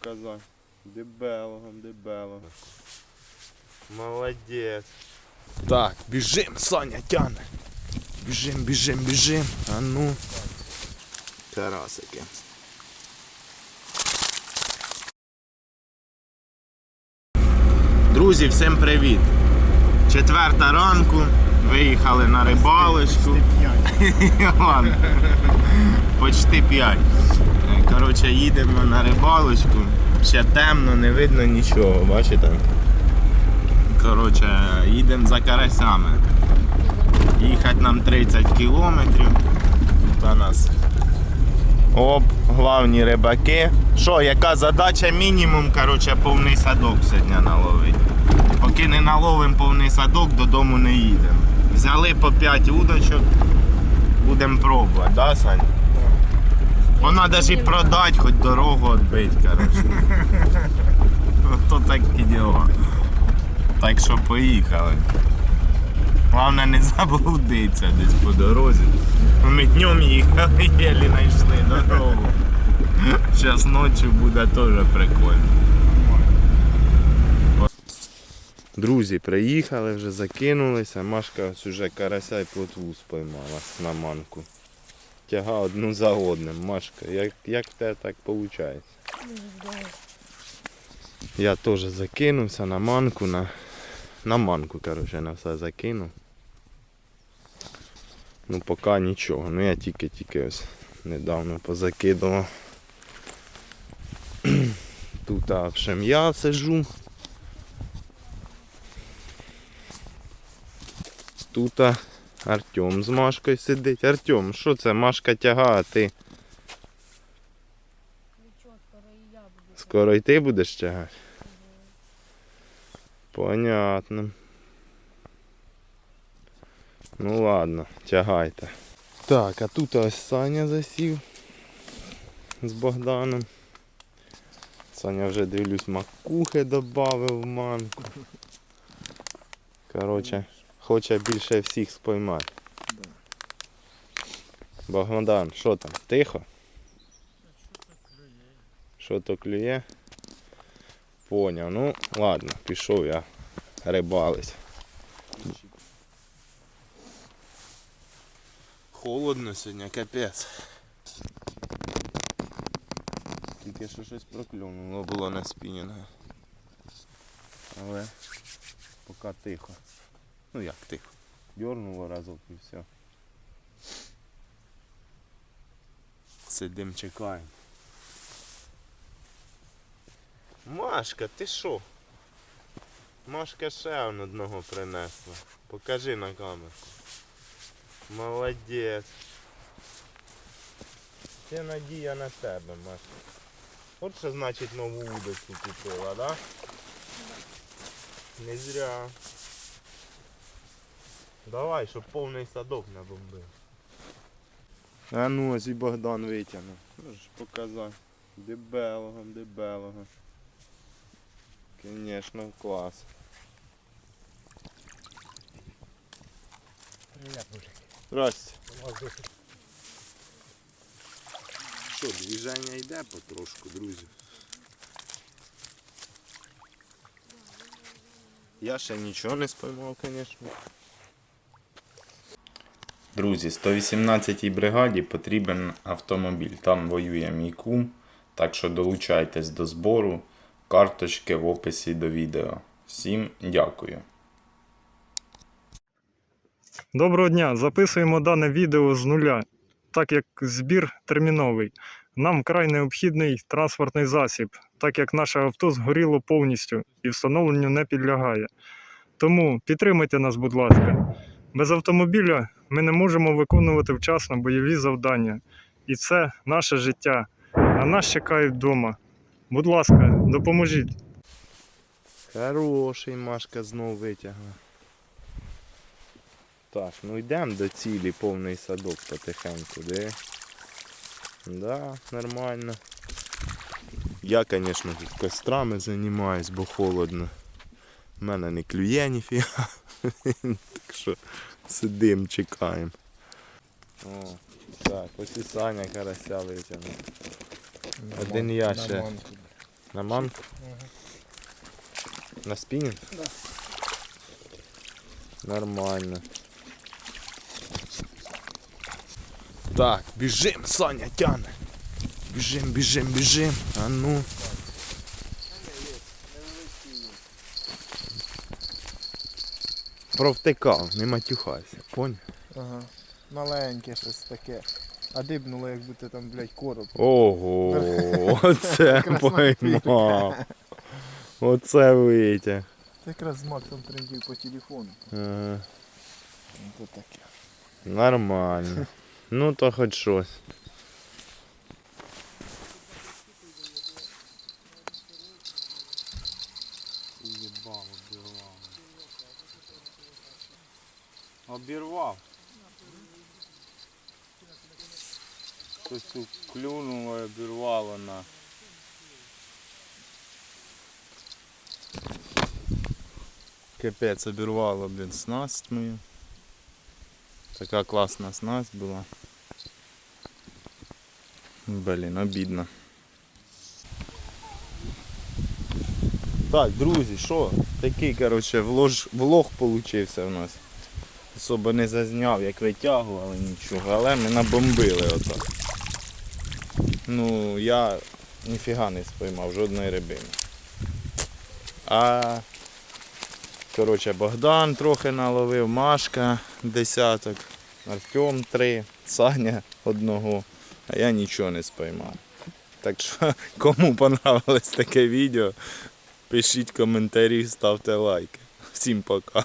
показати. Дебелого, дебелого. Молодець. Так, біжим, Саня тяне. Біжим, біжим, біжим. А ну. Карасики. Друзі, всім привіт! Четверта ранку. Виїхали на рибалочку. Почти п'ять. Е, Коротше, їдемо на рибалочку. Ще темно, не видно нічого, бачите? Коротше, їдемо за карасями. Їхати нам 30 кілометрів. Тут нас Оп, главні рибаки. Що, яка задача мінімум, коротше, повний садок сьогодні наловити. Поки не наловимо повний садок, додому не їдемо. Взяли по 5 удочок, будемо пробувати, да, Сань? Вона навіть і продати, хоч дорогу відбити, коротше. То такі діла. Так що поїхали. Головне не заблудитися десь по дорозі. Ми днем їхали, єлі знайшли дорогу. Зараз ночі буде теж прикольно. Друзі, приїхали, вже закинулися. Машка уже карася і плотву споймала на манку. Тяга одну за одним. Машка, як, як в тебе так виходить? Я теж закинувся на манку, на, на манку, коротше, на все закинув. Ну поки нічого. Ну я тільки-тільки ось недавно позакидував. Тут а, в общем, я сижу. Тут Артем з Машкою сидить. Артем, що це? Машка тяга, а ти Нічого, скоро і я буду. скоро й ти будеш тягати? Понятно. Ну ладно, тягайте. Так, а тут ось Саня засів з Богданом. Саня вже дивлюсь, макухи додав в манку. Коротше, хоче більше всіх споймати. Богдан, що там? Тихо? Що то клює? Поняв. Ну, ладно, пішов я рибалить. Холодно сьогодні, капець. Тільки що щось проклюнуло було на спінінга. Але поки тихо. Ну як тихо. Дьорнуло разок і все. Сидим, чекаємо. Машка, ти що? Машка ще он одного принесла. Покажи на камеру. Молодець. Це надія на тебе, Машка. От що значить нову удочку купила, да? Не зря. Давай, щоб повний садок набомбив. А ну ось і Богдан витягнув. Можеш показати. Дебелого, дебелого. Конечно, клас. Привет, мужик. Здрасте. Що, движення йде потрошку, друзі. Я ще нічого не споймав, звісно. Друзі, 118-й бригаді потрібен автомобіль. Там воює мій кум. Так що долучайтесь до збору. Карточки в описі до відео. Всім дякую. Доброго дня! Записуємо дане відео з нуля, так як збір терміновий. Нам край необхідний транспортний засіб, так як наше авто згоріло повністю і встановленню не підлягає. Тому підтримайте нас, будь ласка. Без автомобіля ми не можемо виконувати вчасно бойові завдання. І це наше життя. А нас чекають вдома. Будь ласка, допоможіть. Хороший Машка знов витягла. Так, ну йдемо до цілі, повний садок потихеньку, де? Да, нормально. Я, звісно, тут кострами займаюсь, бо холодно. У мене не клює ніфіга. так що сидим, чекаємо. О, так, ось і Саня карася витягнув. Один я ще. На манку? На спінінг? Да. Нормально. Так, біжим, Саня тяне. Біжим, біжим, біжим. А ну. Провтикав, не матюхайся, поняв? Ага. Маленьке щось таке. А дибнуло, як будто там, блядь, короб. Ого, оце поймав. Оце витяг. Це якраз з Максом трендів по телефону. Ага. Ото таке. Нормально. Ну то хоч щось. Уебал, Обірвав. Щось тут клюнуло і обірвало на. Капець обірвало, блін, снасть мою. Така класна снасть була. Блін, обідно. Так, друзі, що? Такий, коротше, влож, влог получився в нас. Особо не зазняв, як витягували нічого, але ми набомбили отак. Ну, я ніфіга не споймав, жодної рибини. А Коротше, Богдан трохи наловив, Машка десяток, Артем три, Саня одного, а я нічого не споймав. Так що, кому понравилось таке відео, пишіть коментарі, ставте лайки. Всім пока.